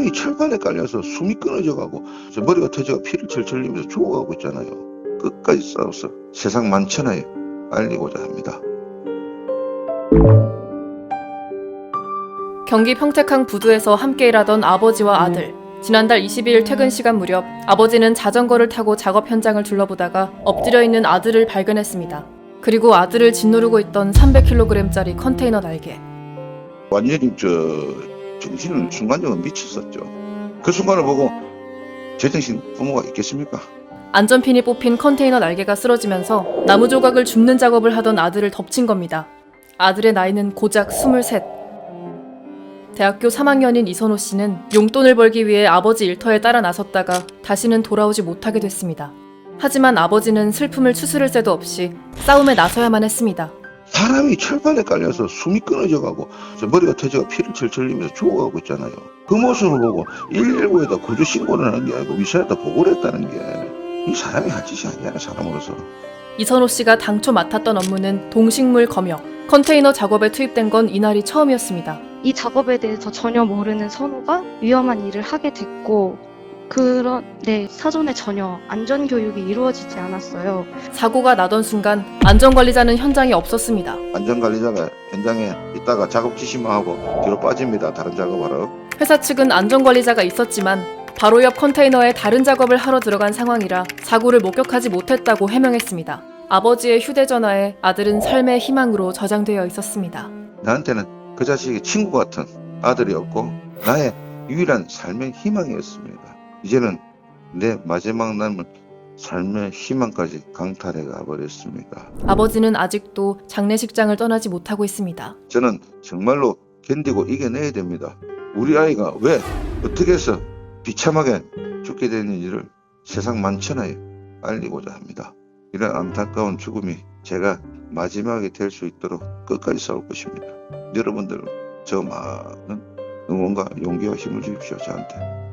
사람이 철판에 깔려서 숨이 끊어져 가고 저 머리가 터져가 피를 철철 흘리면서 죽어가고 있잖아요. 끝까지 싸워서 세상 만천하에 알리고자 합니다. 경기 평택항 부두에서 함께 일하던 아버지와 아들. 지난달 22일 퇴근 시간 무렵 아버지는 자전거를 타고 작업 현장을 둘러보다가 엎드려 있는 아들을 발견했습니다. 그리고 아들을 짓누르고 있던 300kg짜리 컨테이너 날개. 완전히 저 정신을 순간적으로 미쳤었죠. 그 순간을 보고 제정신 부모가 있겠습니까? 안전핀이 뽑힌 컨테이너 날개가 쓰러지면서 나무 조각을 줍는 작업을 하던 아들을 덮친 겁니다. 아들의 나이는 고작 23. 대학교 3학년인 이선호 씨는 용돈을 벌기 위해 아버지 일터에 따라 나섰다가 다시는 돌아오지 못하게 됐습니다. 하지만 아버지는 슬픔을 추스를 새도 없이 싸움에 나서야만 했습니다. 사람이 철판에 깔려서 숨이 끊어져 가고 저 머리가 터져가 피를 철철 흘리면서 죽어가고 있잖아요. 그 모습을 보고 119에다 구조 신고를 하는 게 아니고 위사에다 보고를 했다는 게 이 사람이 할 짓이 아니잖아요, 사람으로서. 이선호 씨가 당초 맡았던 업무는 동식물 검역, 컨테이너 작업에 투입된 건 이날이 처음이었습니다. 이 작업에 대해서 전혀 모르는 선우가 위험한 일을 하게 됐고 그런데 사전에 전혀 안전 교육이 이루어지지 않았어요. 사고가 나던 순간 안전관리자는 현장에 없었습니다. 안전관리자가 현장에 있다가 작업 지시만 하고 뒤로 빠집니다. 다른 작업하러. 회사 측은 안전관리자가 있었지만 바로 옆 컨테이너에 다른 작업을 하러 들어간 상황이라 사고를 목격하지 못했다고 해명했습니다. 아버지의 휴대전화에 아들은 삶의 희망으로 저장되어 있었습니다. 나한테는 그 자식이 친구 같은 아들이었고 나의 유일한 삶의 희망이었습니다. 이제는 내 마지막 남은 삶의 희망까지 강탈해 가버렸습니다. 아버지는 아직도 장례식장을 떠나지 못하고 있습니다. 저는 정말로 견디고 이겨내야 됩니다. 우리 아이가 왜 어떻게 해서 비참하게 죽게 되는지를 세상 만천하에 알리고자 합니다. 이런 안타까운 죽음이 제가 마지막이 될 수 있도록 끝까지 싸울 것입니다. 여러분들 저 많은 응원과 용기와 힘을 주십시오 저한테.